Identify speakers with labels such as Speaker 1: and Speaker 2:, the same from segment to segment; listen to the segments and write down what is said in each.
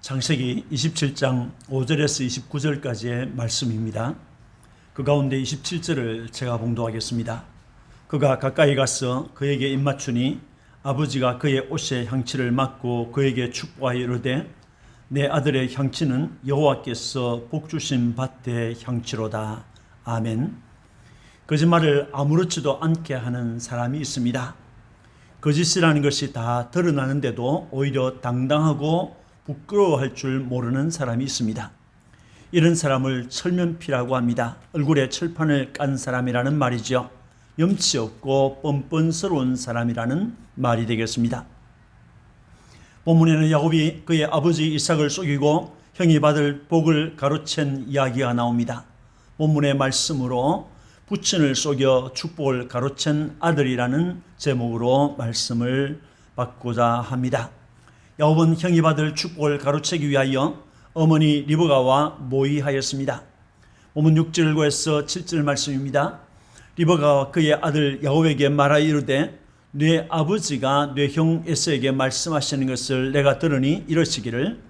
Speaker 1: 창세기 27장 5절에서 29절까지의 말씀입니다. 그 가운데 27절을 제가 봉독하겠습니다. 그가 가까이 가서 그에게 입맞추니 아버지가 그의 옷에 향치를 맡고 그에게 축복하여 이르되 내 아들의 향치는 여호와께서 복 주신 밭의 향치로다. 아멘. 거짓말을 아무렇지도 않게 하는 사람이 있습니다. 거짓이라는 것이 다 드러나는데도 오히려 당당하고 부끄러워할 줄 모르는 사람이 있습니다. 이런 사람을 철면피라고 합니다. 얼굴에 철판을 깐 사람이라는 말이죠. 염치 없고 뻔뻔스러운 사람이라는 말이 되겠습니다. 본문에는 야곱이 그의 아버지 이삭을 속이고 형이 받을 복을 가로챈 이야기가 나옵니다. 본문의 말씀으로 부친을 속여 축복을 가로챈 아들이라는 제목으로 말씀을 받고자 합니다. 야곱은 형이 받을 축복을 가로채기 위하여 어머니 리브가와 모의하였습니다. 본문 6절에서 7절 말씀입니다. 리브가와 그의 아들 야곱에게 말하 이르되 내 아버지가 내 형 에서에게 말씀하시는 것을 내가 들으니 이러시기를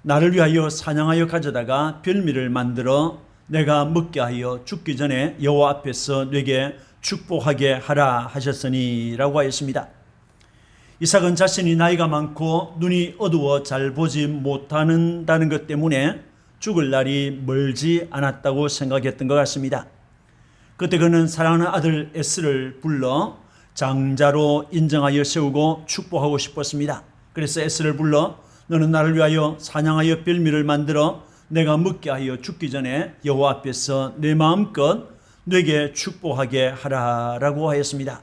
Speaker 1: 나를 위하여 사냥하여 가져다가 별미를 만들어 내가 먹게 하여 죽기 전에 여호와 앞에서 내게 축복하게 하라 하셨으니라고 하였습니다. 이삭은 자신이 나이가 많고 눈이 어두워 잘 보지 못하는다는 것 때문에 죽을 날이 멀지 않았다고 생각했던 것 같습니다. 그때 그는 사랑하는 아들 에스를 불러 장자로 인정하여 세우고 축복하고 싶었습니다. 그래서 에스를 불러 너는 나를 위하여 사냥하여 별미를 만들어 내가 먹게 하여 죽기 전에 여호와 앞에서 내 마음껏 내게 축복하게 하라라고 하였습니다.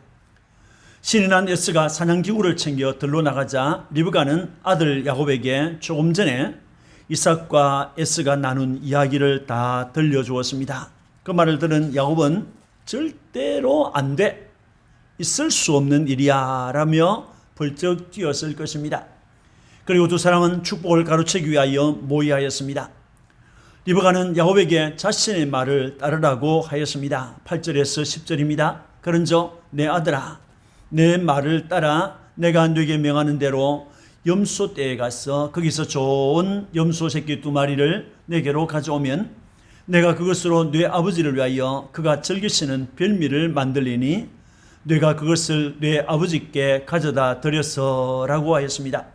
Speaker 1: 신이 난 에스가 사냥 기구를 챙겨 들로 나가자 리브가는 아들 야곱에게 조금 전에 이삭과 에스가 나눈 이야기를 다 들려주었습니다. 그 말을 들은 야곱은 절대로 안 돼. 있을 수 없는 일이야 라며 벌쩍 뛰었을 것입니다. 그리고 두 사람은 축복을 가로채기 위하여 모의하였습니다. 리브가는 야곱에게 자신의 말을 따르라고 하였습니다. 8절에서 10절입니다. 그런저 내 아들아 내 말을 따라 내가 네게 명하는 대로 염소 떼에 가서 거기서 좋은 염소 새끼 두 마리를 내게로 가져오면 내가 그것으로 네 아버지를 위하여 그가 즐기시는 별미를 만들리니 내가 그것을 네 아버지께 가져다 드렸어라고 하였습니다.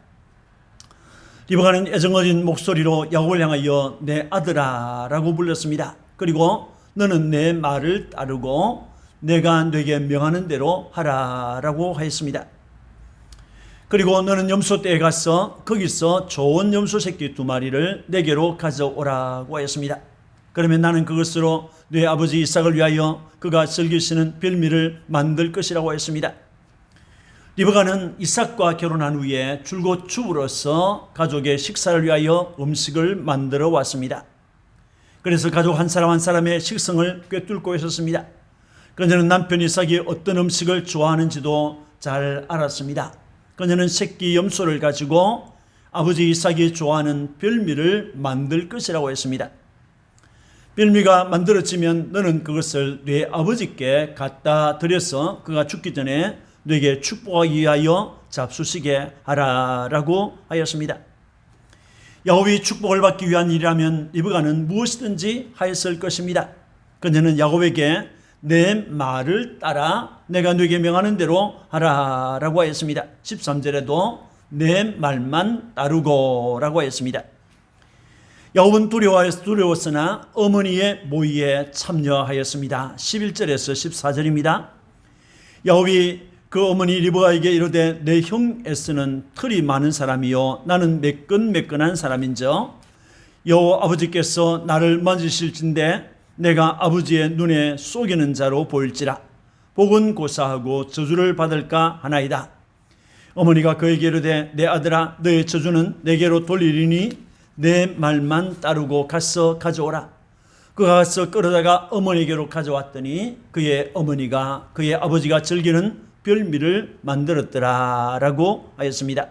Speaker 1: 리브가는 애정어린 목소리로 야곱을 향하여 내 아들아라고 불렀습니다. 그리고 너는 내 말을 따르고 내가 네게 명하는 대로 하라라고 하였습니다. 그리고 너는 염소 떼에 가서 거기서 좋은 염소 새끼 두 마리를 내게로 가져오라고 하였습니다. 그러면 나는 그것으로 네 아버지 이삭을 위하여 그가 즐기시는 별미를 만들 것이라고 했습니다. 리브가는 이삭과 결혼한 후에 줄곧 주부로서 가족의 식사를 위하여 음식을 만들어 왔습니다. 그래서 가족 한 사람 한 사람의 식성을 꿰뚫고 있었습니다. 그녀는 남편 이삭이 어떤 음식을 좋아하는지도 잘 알았습니다. 그녀는 새끼 염소를 가지고 아버지 이삭이 좋아하는 별미를 만들 것이라고 했습니다. 별미가 만들어지면 너는 그것을 네 아버지께 갖다 드려서 그가 죽기 전에 너에게 축복하기 위하여 잡수시게 하라라고 하였습니다. 야곱이 축복을 받기 위한 일이라면 리브가는 무엇이든지 하였을 것입니다. 그녀는 야곱에게 내 말을 따라 내가 네게 명하는 대로 하라라고 하였습니다. 13절에도 내 말만 따르고라고 하였습니다. 야곱은 두려워해서 두려웠으나 어머니의 모의에 참여하였습니다. 11절에서 14절입니다. 야곱이 그 어머니 리브가에게 이르되 내 형 에스는 털이 많은 사람이요 나는 매끈매끈한 사람인저 여호 아버지께서 나를 만지실진데 내가 아버지의 눈에 속이는 자로 보일지라 복은 고사하고 저주를 받을까 하나이다. 어머니가 그에게 이르되 내 아들아 너의 저주는 내게로 돌리리니 내 말만 따르고 가서 가져오라. 그가 가서 끌어다가 어머니에게로 가져왔더니 그의 어머니가 그의 아버지가 즐기는 별미를 만들었더라라고 하였습니다.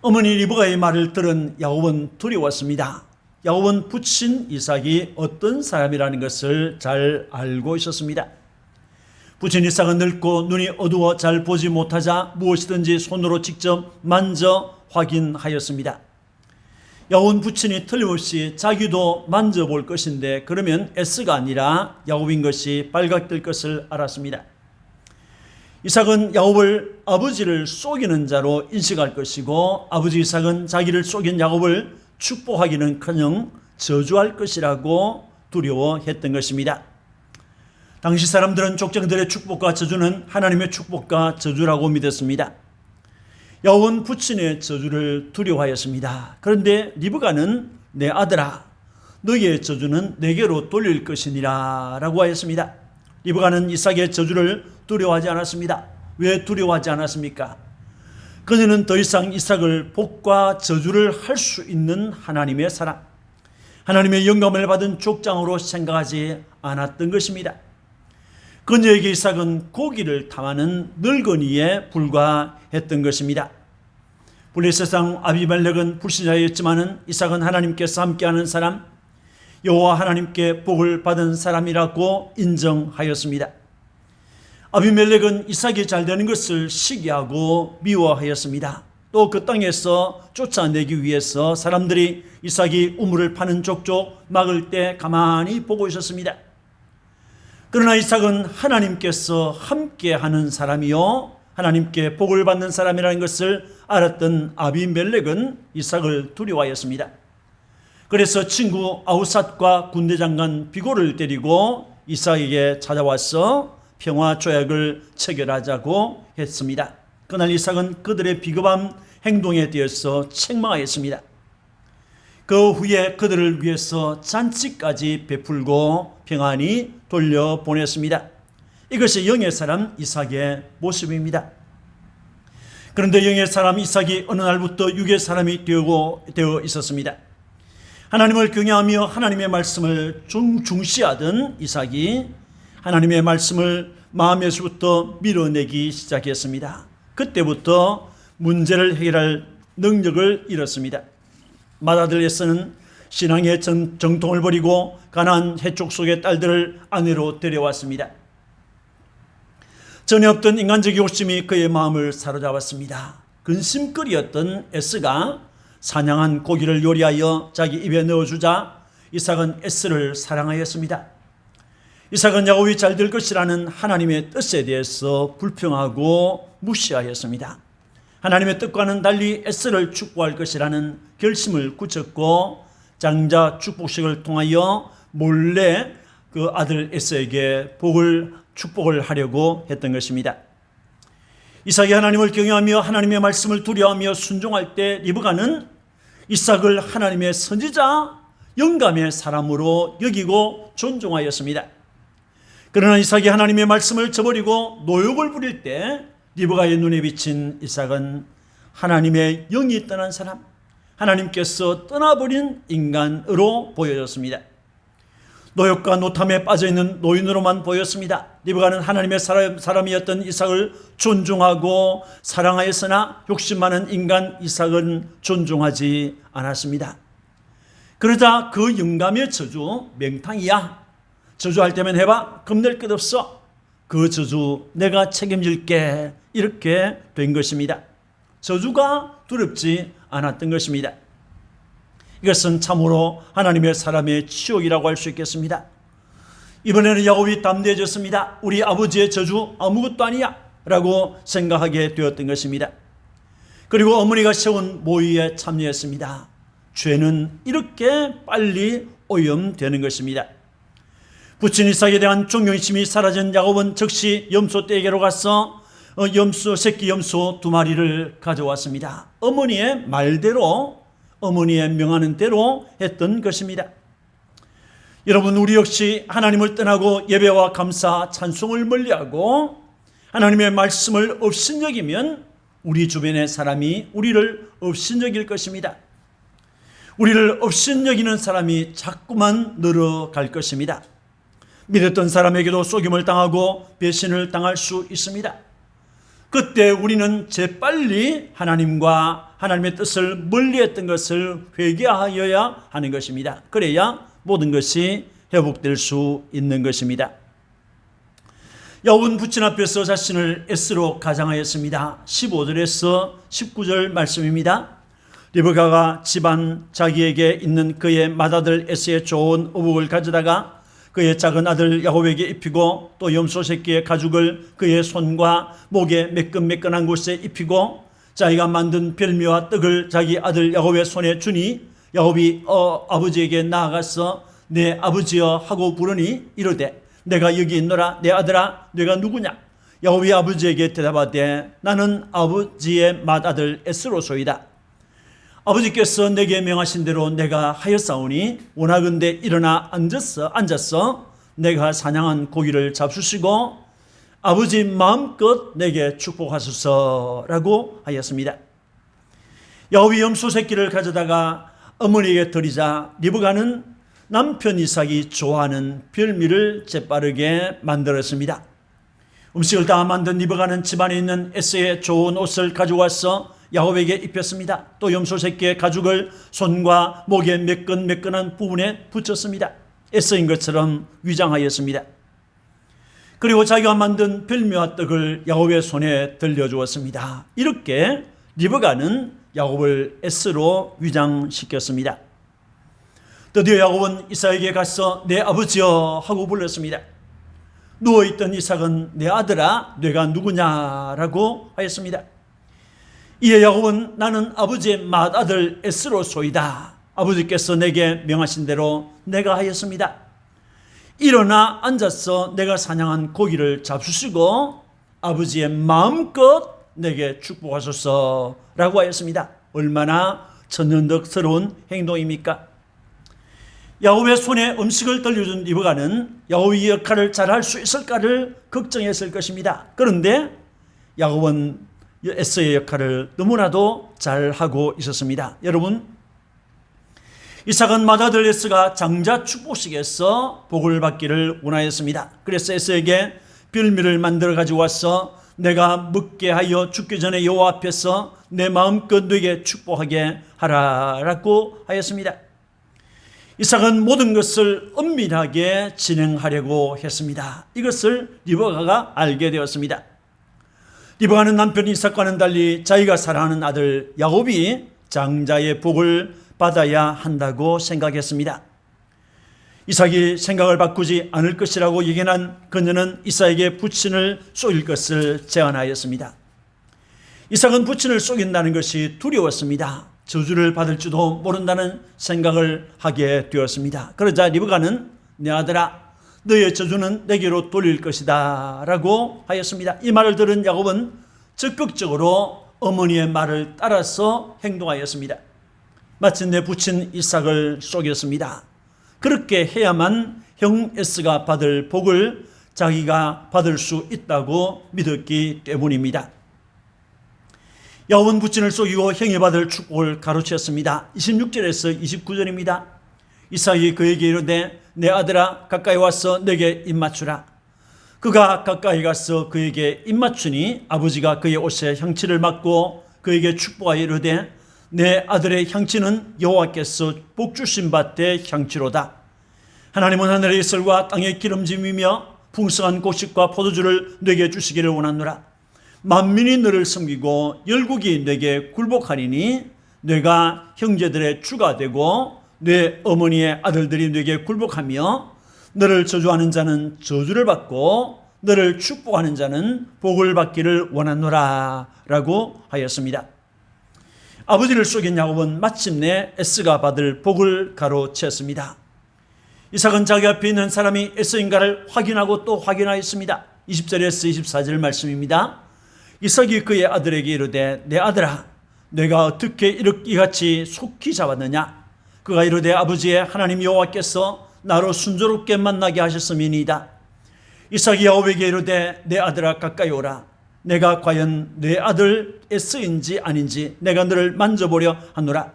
Speaker 1: 어머니 리브가의 말을 들은 야곱은 두려웠습니다. 야곱은 부친 이삭이 어떤 사람이라는 것을 잘 알고 있었습니다. 부친 이삭은 늙고 눈이 어두워 잘 보지 못하자 무엇이든지 손으로 직접 만져 확인하였습니다. 야곱은 부친이 틀림없이 자기도 만져볼 것인데 그러면 에스가 아니라 야곱인 것이 빨갛될 것을 알았습니다. 이삭은 야곱을 아버지를 속이는 자로 인식할 것이고 아버지 이삭은 자기를 속인 야곱을 축복하기는 커녕 저주할 것이라고 두려워했던 것입니다. 당시 사람들은 족장들의 축복과 저주는 하나님의 축복과 저주라고 믿었습니다. 야곱은 부친의 저주를 두려워하였습니다. 그런데 리브가는 내 아들아 너의 저주는 내게로 돌릴 것이니라 라고 하였습니다. 리브가는 이삭의 저주를 두려워하지 않았습니다. 왜 두려워하지 않았습니까? 그녀는 더 이상 이삭을 복과 저주를 할 수 있는 하나님의 사람, 하나님의 영감을 받은 족장으로 생각하지 않았던 것입니다. 그녀에게 이삭은 고기를 탐하는 늙은이에 불과했던 것입니다. 블레셋상 아비멜렉은 불신자였지만은 이삭은 하나님께서 함께하는 사람, 여호와 하나님께 복을 받은 사람이라고 인정하였습니다. 아비멜렉은 이삭이 잘 되는 것을 시기하고 미워하였습니다. 또 그 땅에서 쫓아내기 위해서 사람들이 이삭이 우물을 파는 족족 막을 때 가만히 보고 있었습니다. 그러나 이삭은 하나님께서 함께하는 사람이요 하나님께 복을 받는 사람이라는 것을 알았던 아비멜렉은 이삭을 두려워하였습니다. 그래서 친구 아우삿과 군대 장관 비고를 데리고 이삭에게 찾아와서 평화 조약을 체결하자고 했습니다. 그날 이삭은 그들의 비겁한 행동에 대해서 책망하였습니다. 그 후에 그들을 위해서 잔치까지 베풀고 평안히 돌려보냈습니다. 이것이 영의 사람 이삭의 모습입니다. 그런데 영의 사람 이삭이 어느 날부터 육의 사람이 되고 되어 있었습니다. 하나님을 경외하며 하나님의 말씀을 중시하던 이삭이 하나님의 말씀을 마음에서부터 밀어내기 시작했습니다. 그때부터 문제를 해결할 능력을 잃었습니다. 맏아들 에서는 신앙의 정통을 버리고 가난 해쪽 속의 딸들을 아내로 데려왔습니다. 전에 없던 인간적 욕심이 그의 마음을 사로잡았습니다. 근심거리였던 에스가 사냥한 고기를 요리하여 자기 입에 넣어주자 이삭은 에스를 사랑하였습니다. 이삭은 야곱이 잘 될 것이라는 하나님의 뜻에 대해서 불평하고 무시하였습니다. 하나님의 뜻과는 달리 에스를 축복할 것이라는 결심을 굳혔고 장자 축복식을 통하여 몰래 그 아들 에스에게 복을 축복을 하려고 했던 것입니다. 이삭이 하나님을 경외하며 하나님의 말씀을 두려워하며 순종할 때 리브가는 이삭을 하나님의 선지자 영감의 사람으로 여기고 존중하였습니다. 그러나 이삭이 하나님의 말씀을 저버리고 노욕을 부릴 때 리브가의 눈에 비친 이삭은 하나님의 영이 떠난 사람, 하나님께서 떠나버린 인간으로 보여졌습니다. 노역과 노탐에 빠져 있는 노인으로만 보였습니다. 리브가는 하나님의 사람, 이었던 이삭을 존중하고 사랑하였으나 욕심 많은 인간 이삭은 존중하지 않았습니다. 그러자 그 영감의 저주 맹탕이야. 저주할 때면 해봐. 겁낼 것 없어. 그 저주 내가 책임질게. 이렇게 된 것입니다. 저주가 두렵지 않았던 것입니다. 이것은 참으로 하나님의 사람의 치욕이라고 할 수 있겠습니다. 이번에는 야곱이 담대해졌습니다. 우리 아버지의 저주 아무것도 아니야. 라고 생각하게 되었던 것입니다. 그리고 어머니가 세운 모의에 참여했습니다. 죄는 이렇게 빨리 오염되는 것입니다. 부친 이삭에 대한 존경심이 사라진 야곱은 즉시 염소 떼게로 가서 어, 염소 새끼 염소 두 마리를 가져왔습니다. 어머니의 말대로 어머니의 명하는 대로 했던 것입니다. 여러분 우리 역시 하나님을 떠나고 예배와 감사 찬송을 멀리하고 하나님의 말씀을 업신여기면 우리 주변의 사람이 우리를 업신여길 것입니다. 우리를 업신여기는 사람이 자꾸만 늘어갈 것입니다. 믿었던 사람에게도 속임을 당하고 배신을 당할 수 있습니다. 그때 우리는 재빨리 하나님과 하나님의 뜻을 멀리했던 것을 회개하여야 하는 것입니다. 그래야 모든 것이 회복될 수 있는 것입니다. 야곱은 부친 앞에서 자신을 에스로 가장하였습니다. 15절에서 19절 말씀입니다. 리브가가 집안 자기에게 있는 그의 맏아들 에스의 좋은 의복을 가져다가 그의 작은 아들 야곱에게 입히고 또 염소 새끼의 가죽을 그의 손과 목에 매끈매끈한 곳에 입히고 자기가 만든 별미와 떡을 자기 아들 야곱의 손에 주니 야곱이 어, 아버지에게 나아가서 내 아버지여 하고 부르니 이르되 내가 여기 있노라 내 아들아 내가 누구냐? 야곱이 아버지에게 대답하되 나는 아버지의 맏아들 에스로소이다 아버지께서 내게 명하신 대로 내가 하였사오니 원하건대 일어나 앉았어 앉았어 내가 사냥한 고기를 잡수시고 아버지 마음껏 내게 축복하소서라고 하였습니다. 야곱이 염소 새끼를 가져다가 어머니에게 드리자 리브가는 남편 이삭이 좋아하는 별미를 재빠르게 만들었습니다. 음식을 다 만든 리브가는 집안에 있는 에스의 좋은 옷을 가져와서 야곱에게 입혔습니다. 또 염소 새끼의 가죽을 손과 목의 매끈매끈한 부분에 붙였습니다. 에스인 것처럼 위장하였습니다. 그리고 자기가 만든 별미와 떡을 야곱의 손에 들려주었습니다. 이렇게 리브가는 야곱을 에스로 위장시켰습니다. 드디어 야곱은 이삭에게 가서 내 아버지여 하고 불렀습니다. 누워있던 이삭은 내 아들아 내가 누구냐라고 하였습니다. 이에 야곱은 나는 아버지의 맏아들 에스로소이다. 아버지께서 내게 명하신 대로 내가 하였습니다. 일어나 앉아서 내가 사냥한 고기를 잡수시고 아버지의 마음껏 내게 축복하소서라고 하였습니다. 얼마나 천연덕스러운 행동입니까? 야곱의 손에 음식을 들려준 리브가는 야곱의 역할을 잘 할 수 있을까를 걱정했을 것입니다. 그런데 야곱은 에스의 역할을 너무나도 잘 하고 있었습니다. 여러분 이삭은 맏아들 에스가 장자 축복식에서 복을 받기를 원하였습니다. 그래서 에스에게 별미를 만들어 가지고 와서 내가 먹게 하여 죽기 전에 여호와 앞에서 내 마음껏 너에게 축복하게 하라라고 하였습니다. 이삭은 모든 것을 엄밀하게 진행하려고 했습니다. 이것을 리버가가 알게 되었습니다. 리버가는 남편 이삭과는 달리 자기가 사랑하는 아들 야곱이 장자의 복을 받아야 한다고 생각했습니다. 이삭이 생각을 바꾸지 않을 것이라고 예견한 그녀는 이삭에게 부친을 쏘일 것을 제안하였습니다. 이삭은 부친을 쏘긴다는 것이 두려웠습니다. 저주를 받을지도 모른다는 생각을 하게 되었습니다. 그러자 리브가는 내 아들아 너의 저주는 내게로 돌릴 것이다 라고 하였습니다. 이 말을 들은 야곱은 적극적으로 어머니의 말을 따라서 행동하였습니다. 마침내 부친 이삭을 쏘겼습니다. 그렇게 해야만 형 에스가 받을 복을 자기가 받을 수 있다고 믿었기 때문입니다. 야곱은 부친을 쏘기고 형이 받을 축복을 가로쳤습니다. 26절에서 29절입니다. 이삭이 그에게 이르되 내 아들아 가까이 와서 내게 입맞추라. 그가 가까이 가서 그에게 입맞추니 아버지가 그의 옷에 향치를 맞고 그에게 축복하여 이르되 내 아들의 향치는 여호와께서 복 주신 밭의 향치로다. 하나님은 하늘의 이슬과 땅의 기름짐이며 풍성한 곡식과 포도주를 내게 주시기를 원하노라. 만민이 너를 섬기고 열국이 내게 굴복하리니 내가 형제들의 주가 되고 내 어머니의 아들들이 내게 굴복하며 너를 저주하는 자는 저주를 받고 너를 축복하는 자는 복을 받기를 원하노라 라고 하였습니다. 아버지를 속인 야곱은 마침내 에스가 받을 복을 가로챘습니다. 이삭은 자기 앞에 있는 사람이 에스인가를 확인하고 또 확인하였습니다. 20절에서 24절 말씀입니다. 이삭이 그의 아들에게 이르되 내 아들아 내가 어떻게 이렇게 같이 속히 잡았느냐 그가 이르되 아버지의 하나님 여호와께서 나로 순조롭게 만나게 하셨음이니이다. 이삭이 야곱에게 이르되 내 아들아 가까이 오라. 내가 과연 내 아들 에스인지 아닌지 내가 너를 만져보려 하노라.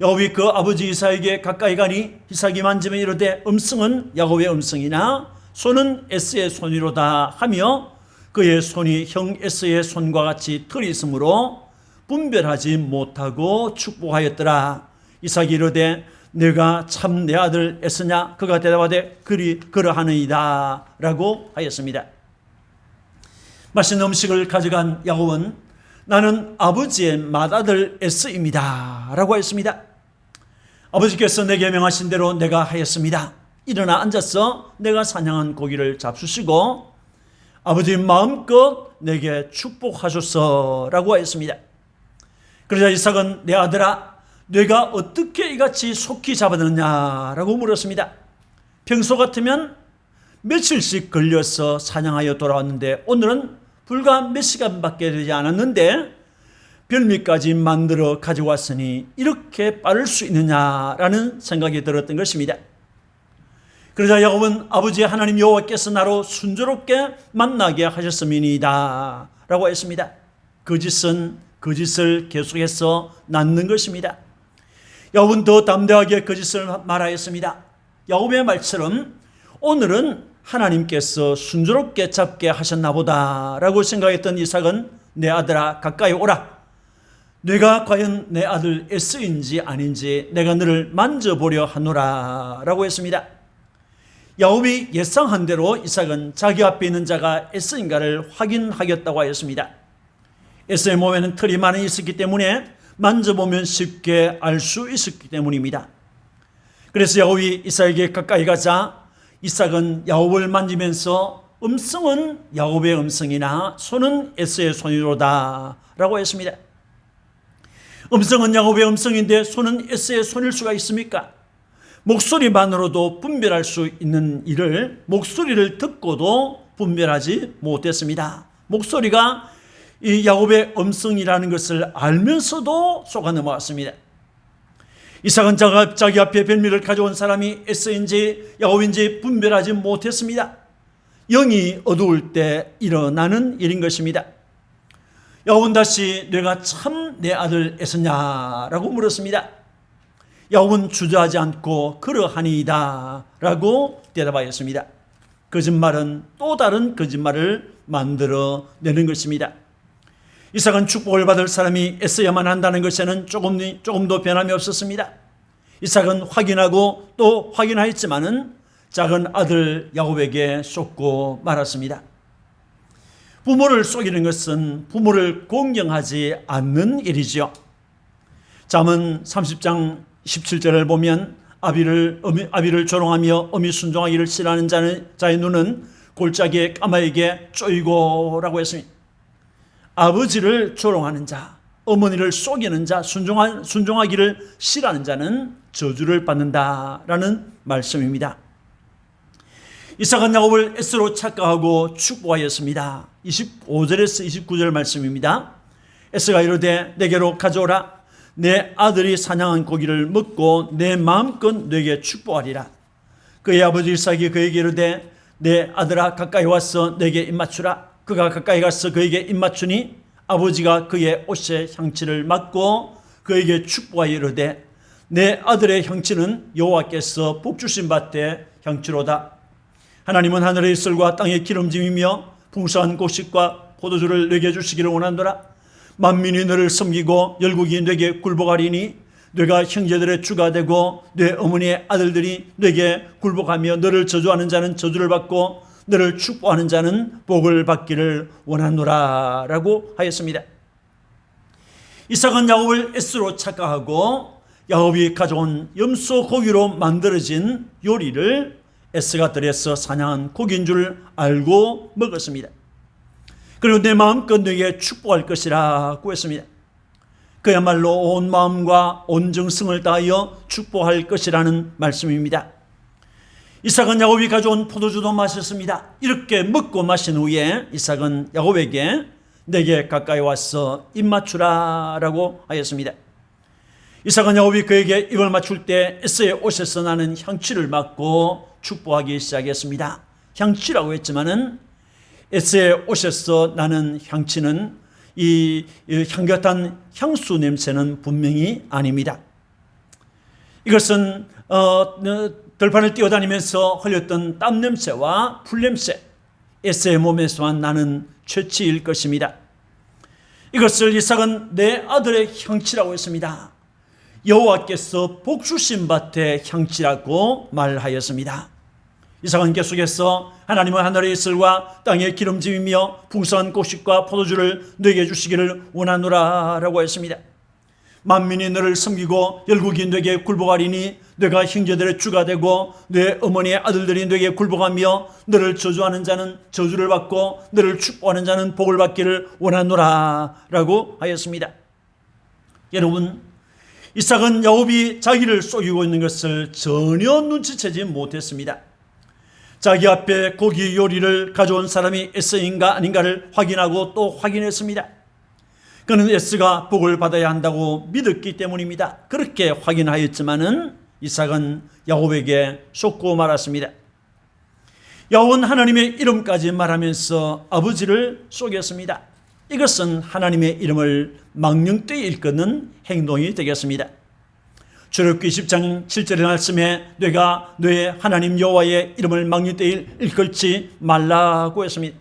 Speaker 1: 야곱이 그 아버지 이삭에게 가까이 가니 이삭이 만지면 이르되 음성은 야곱의 음성이나 손은 에스의 손이로다 하며 그의 손이 형 에스의 손과 같이 털이 있으므로 분별하지 못하고 축복하였더라. 이삭이 이르되 내가 참 내 아들 에스냐? 그가 대답하되 그리 그러하느이다 라고 하였습니다. 맛있는 음식을 가져간 야곱은 나는 아버지의 맏아들 에스입니다. 라고 했습니다. 아버지께서 내게 명하신 대로 내가 하였습니다. 일어나 앉아서 내가 사냥한 고기를 잡수시고 아버지 마음껏 내게 축복하소서라고 하였습니다. 그러자 이삭은 내 아들아 내가 어떻게 이같이 속히 잡아들었냐라고 물었습니다. 평소 같으면 며칠씩 걸려서 사냥하여 돌아왔는데 오늘은 불과 몇 시간밖에 되지 않았는데 별미까지 만들어 가져왔으니 이렇게 빠를 수 있느냐라는 생각이 들었던 것입니다. 그러자 야곱은 아버지 하나님 여호와께서 나로 순조롭게 만나게 하셨음이니이다 라고 했습니다. 그 짓은 그 짓을 계속해서 낳는 것입니다. 야곱은 더 담대하게 그 짓을 말하였습니다. 야곱의 말처럼 오늘은 하나님께서 순조롭게 잡게 하셨나 보다라고 생각했던 이삭은 내 아들아 가까이 오라. 내가 과연 내 아들 에스인지 아닌지 내가 너를 만져보려 하노라라고 했습니다. 야곱이 예상한 대로 이삭은 자기 앞에 있는 자가 에스인가를 확인하겠다고 하였습니다. 에스의 몸에는 털이 많이 있었기 때문에 만져보면 쉽게 알 수 있었기 때문입니다. 그래서 야곱이 이삭에게 가까이 가자 이삭은 야곱을 만지면서 음성은 야곱의 음성이나 손은 에스의 손이로다 라고 했습니다. 음성은 야곱의 음성인데 손은 에스의 손일 수가 있습니까? 목소리만으로도 분별할 수 있는 일을 목소리를 듣고도 분별하지 못했습니다. 목소리가 이 야곱의 음성이라는 것을 알면서도 속아 넘어왔습니다. 이삭은 자기 앞에 별미를 가져온 사람이 에스인지 야곱인지 분별하지 못했습니다. 영이 어두울 때 일어나는 일인 것입니다. 야곱은 다시 내가 참 내 아들 에서냐라고 물었습니다. 야곱은 주저하지 않고 그러하니이다 라고 대답하였습니다. 거짓말은 또 다른 거짓말을 만들어 내는 것입니다. 이삭은 축복을 받을 사람이 애써야만 한다는 것에는 조금, 조금도 변함이 없었습니다. 이삭은 확인하고 또 확인하였지만은 작은 아들 야곱에게 쏟고 말았습니다. 부모를 속이는 것은 부모를 공경하지 않는 일이죠. 잠언 30장 17절을 보면 아비를 아비를 조롱하며 어미 순종하기를 싫어하는 자는 자의 눈은 골짜기에 까마에게 쪼이고라고 했습니다. 아버지를 조롱하는 자, 어머니를 속이는 자, 순종하, 순종하기를 싫어하는 자는 저주를 받는다라는 말씀입니다. 이삭은 야곱을 에스로 착각하고 축복하였습니다. 25절에서 29절 말씀입니다. 에스가 이르되 내게로 가져오라 내 아들이 사냥한 고기를 먹고 내 마음껏 내게 축복하리라. 그의 아버지 이삭이 그에게 이르되 내 아들아 가까이 와서 내게 입맞추라. 그가 가까이 가서 그에게 입맞추니 아버지가 그의 옷에 향치를 맡고 그에게 축복하여 이르되 내 아들의 향치는 여호와께서 복 주신 밭에 향치로다. 하나님은 하늘의 이슬과 땅의 기름짐이며 풍성한 곡식과 포도주를 내게 주시기를 원한노라. 만민이 너를 섬기고 열국이 내게 굴복하리니 내가 형제들의 주가 되고 내 어머니의 아들들이 내게 굴복하며 너를 저주하는 자는 저주를 받고 너를 축복하는 자는 복을 받기를 원하노라 라고 하였습니다. 이삭은 야곱을 에스로 착각하고 야곱이 가져온 염소 고기로 만들어진 요리를 에스가 들여서 사냥한 고기인 줄 알고 먹었습니다. 그리고 내 마음껏 너에게 축복할 것이라고 했습니다. 그야말로 온 마음과 온 정성을 다하여 축복할 것이라는 말씀입니다. 이삭은 야곱이 가져온 포도주도 마셨습니다. 이렇게 먹고 마신 후에 이삭은 야곱에게 내게 가까이 와서 입 맞추라 라고 하였습니다. 이삭은 야곱이 그에게 입을 맞출 때 에스의 옷에서 나는 향취를 맡고 축복하기 시작했습니다. 향취라고 했지만은 에스의 옷에서 나는 향취는 이 향긋한 향수 냄새는 분명히 아닙니다. 이것은 어, 들판을 뛰어다니면서 흘렸던 땀 냄새와 풀 냄새, 에스의 몸에서만 나는 최치일 것입니다. 이것을 이삭은 내 아들의 향치라고 했습니다. 여호와께서 복주신 밭의 향치라고 말하였습니다. 이삭은 계속해서 하나님은 하늘의 이슬과 땅의 기름짐이며 풍성한 곡식과 포도주를 너에게 주시기를 원하노라라고 했습니다. 만민이 너를 섬기고 열국이 너에게 굴복하리니 너가 형제들의 주가 되고 내 어머니의 아들들이 너에게 굴복하며 너를 저주하는 자는 저주를 받고 너를 축복하는 자는 복을 받기를 원하노라 라고 하였습니다. 여러분 이삭은 야곱이 자기를 속이고 있는 것을 전혀 눈치채지 못했습니다. 자기 앞에 고기 요리를 가져온 사람이 에스인가 아닌가를 확인하고 또 확인했습니다. 그는 에스가 복을 받아야 한다고 믿었기 때문입니다. 그렇게 확인하였지만은 이삭은 야곱에게 속고 말았습니다. 야곱은 하나님의 이름까지 말하면서 아버지를 속였습니다. 이것은 하나님의 이름을 망령되이 일컫는 행동이 되겠습니다. 출애굽기 10장 7절의 말씀에 내가 너의 하나님 여호와의 이름을 망령되이 일컬지 말라고 했습니다.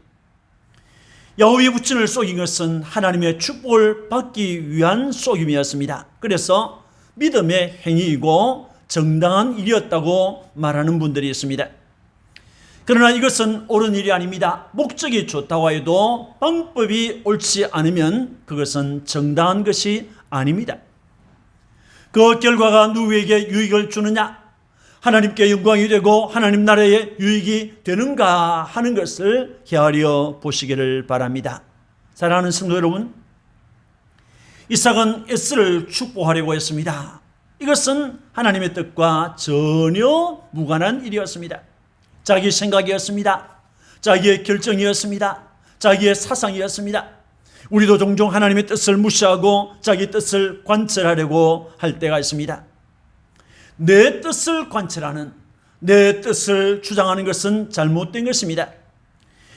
Speaker 1: 야곱이 부친을 속인 것은 하나님의 축복을 받기 위한 속임이었습니다. 그래서 믿음의 행위이고 정당한 일이었다고 말하는 분들이 있습니다. 그러나 이것은 옳은 일이 아닙니다. 목적이 좋다고 해도 방법이 옳지 않으면 그것은 정당한 것이 아닙니다. 그 결과가 누구에게 유익을 주느냐? 하나님께 영광이 되고 하나님 나라에 유익이 되는가 하는 것을 헤아려 보시기를 바랍니다. 사랑하는 성도 여러분, 이삭은 에스를 축복하려고 했습니다. 이것은 하나님의 뜻과 전혀 무관한 일이었습니다. 자기 생각이었습니다. 자기의 결정이었습니다. 자기의 사상이었습니다. 우리도 종종 하나님의 뜻을 무시하고 자기 뜻을 관철하려고 할 때가 있습니다. 내 뜻을 관철하는 내 뜻을 주장하는 것은 잘못된 것입니다.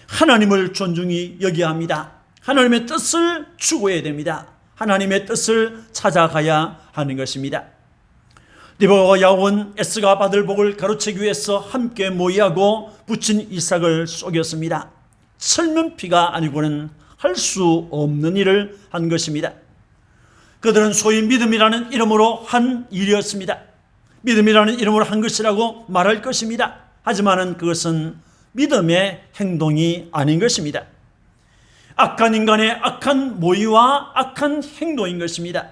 Speaker 1: 하나님을 존중히 여겨야 합니다. 하나님의 뜻을 추구해야 됩니다. 하나님의 뜻을 찾아가야 하는 것입니다. 리버와 야곱은 에스가 받을 복을 가로채기 위해서 함께 모의하고 붙인 이삭을 속였습니다. 철면피가 아니고는 할 수 없는 일을 한 것입니다. 그들은 소위 믿음이라는 이름으로 한 일이었습니다. 믿음이라는 이름으로 한 것이라고 말할 것입니다. 하지만은 그것은 믿음의 행동이 아닌 것입니다. 악한 인간의 악한 모의와 악한 행동인 것입니다.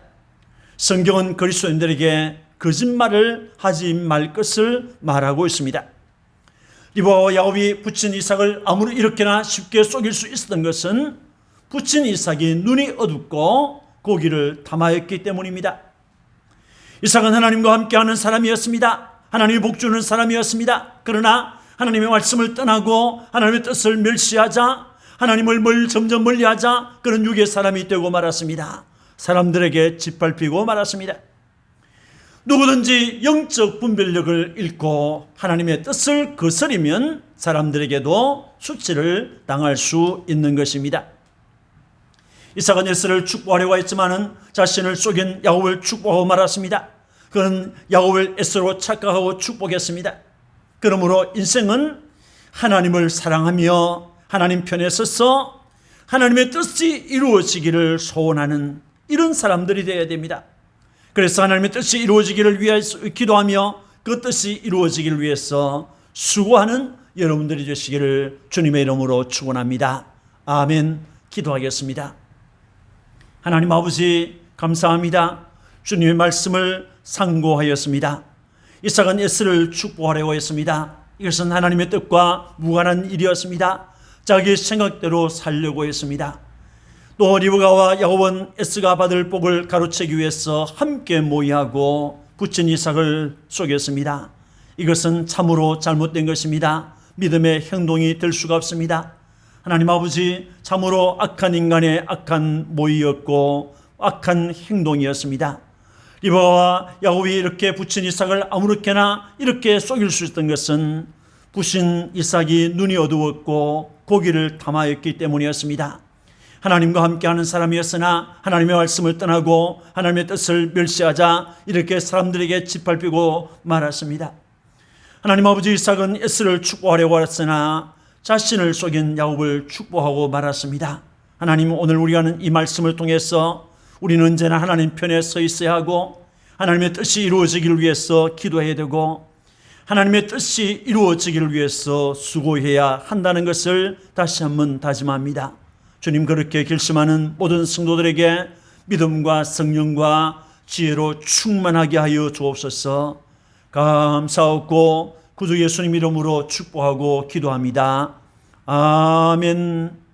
Speaker 1: 성경은 그리스도인들에게 거짓말을 하지 말 것을 말하고 있습니다. 리버와 야곱이 붙인 이삭을 아무리 이렇게나 쉽게 속일 수 있었던 것은 붙인 이삭이 눈이 어둡고 고기를 탐하였기 때문입니다. 이삭은 하나님과 함께하는 사람이었습니다. 하나님이 복주는 사람이었습니다. 그러나 하나님의 말씀을 떠나고 하나님의 뜻을 멸시하자 하나님을 멀 점점 멀리하자 그런 육의 사람이 되고 말았습니다. 사람들에게 짓밟히고 말았습니다. 누구든지 영적 분별력을 잃고 하나님의 뜻을 거스리면 사람들에게도 수치를 당할 수 있는 것입니다. 이삭은 예스를 축복하려고 했지만은 자신을 속인 야곱을 축복하고 말았습니다. 그는 야곱을 에스로 착각하고 축복했습니다. 그러므로 인생은 하나님을 사랑하며 하나님 편에 서서 하나님의 뜻이 이루어지기를 소원하는 이런 사람들이 되어야 됩니다. 그래서 하나님의 뜻이 이루어지기를 위해서 기도하며 그 뜻이 이루어지기를 위해서 수고하는 여러분들이 되시기를 주님의 이름으로 축원합니다. 아멘. 기도하겠습니다. 하나님 아버지 감사합니다. 주님의 말씀을 상고하였습니다. 이삭은 에스를 축복하려고 했습니다. 이것은 하나님의 뜻과 무관한 일이었습니다. 자기 생각대로 살려고 했습니다. 또 리브가와 야곱은 에스가 받을 복을 가로채기 위해서 함께 모의하고 붙인 이삭을 속였습니다. 이것은 참으로 잘못된 것입니다. 믿음의 행동이 될 수가 없습니다. 하나님 아버지 참으로 악한 인간의 악한 모의였고 악한 행동이었습니다. 리바와 야곱이 이렇게 붙인 이삭을 아무렇게나 이렇게 속일 수 있었던 것은 부신 이삭이 눈이 어두웠고 고기를 탐하였기 때문이었습니다. 하나님과 함께하는 사람이었으나 하나님의 말씀을 떠나고 하나님의 뜻을 멸시하자 이렇게 사람들에게 짓밟히고 말았습니다. 하나님 아버지 이삭은 에스를 축복하려고 했으나 자신을 속인 야곱을 축복하고 말았습니다. 하나님 오늘 우리가 하는 이 말씀을 통해서 우리는 언제나 하나님 편에 서 있어야 하고 하나님의 뜻이 이루어지기를 위해서 기도해야 되고 하나님의 뜻이 이루어지기를 위해서 수고해야 한다는 것을 다시 한번 다짐합니다. 주님 그렇게 결심하는 모든 성도들에게 믿음과 성령과 지혜로 충만하게 하여 주옵소서. 감사하고 구주 예수님 이름으로 축복하고 기도합니다. 아멘.